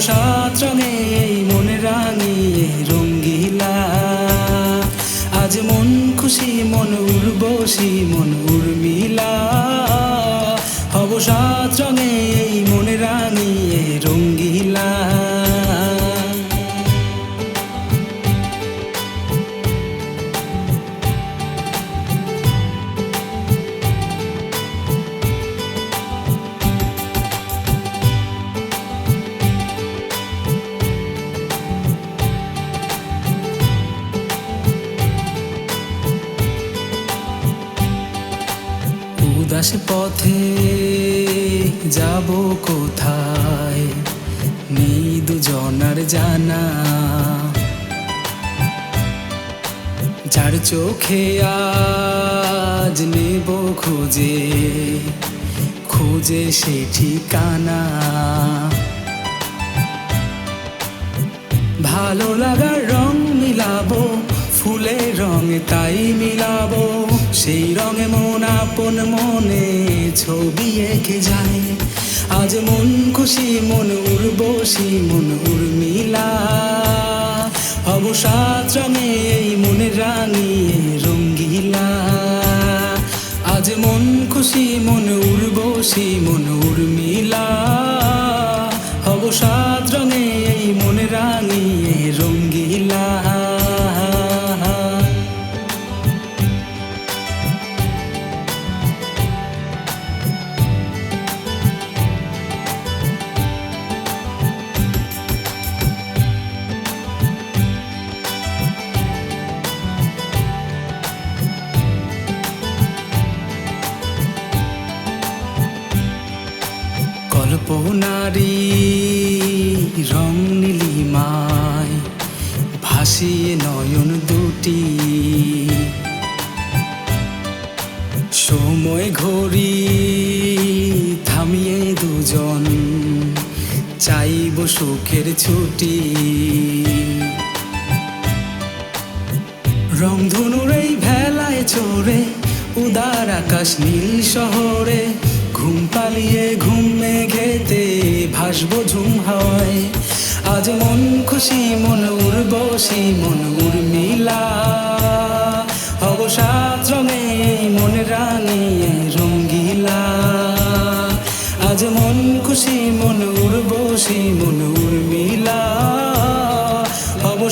সাত রঙে এই মনে রাঙিয়ে রঙ্গিলা। আজ মন খুশি, মন উর্বশী, মন উর্মিলা। হব রঙে এই মনে রাঙিয়ে রঙ্গিলা। উদাস পথে যাব কোথায়? নেই দুজনার জানা। যার চোখে আজ নেব খুঁজে খুঁজে সে ঠিকানা। ভালো লাগার রং মিলাবো, ফুলের রঙে তাই মিলাবো। সেই রঙে মন আপন মনে ছবি এঁকে যায়। আজ মন খুশি, মন উর্বশী, মন উর্মিলা। হব সাত রঙে এই মনের রাঙিয়ে রঙ্গিলা। আজ মন খুশি, মন উর্বশী, মন উর্মিলা। কল্পনারি রং নীলিমায়, ভাসিয়ে নয়ন দুটি। সময় ঘড়ি থামিয়ে দুজন, চাইব সুখের ছুটি। রংধনুর এই ভেলায় চড়ে, উদার আকাশ নীল শহরে ঘুম পালিয়ে ঘুমে ঘেতে ভাসবো ঝুম হাওয়ায়। আজ মন খুশি, মন উর্বশী মন উর্মিলা। হব সাত রঙে মন রাঙিয়ে রঙ্গিলা। আজ মন খুশি, মন উর্বশী মন উর্মিলা। হব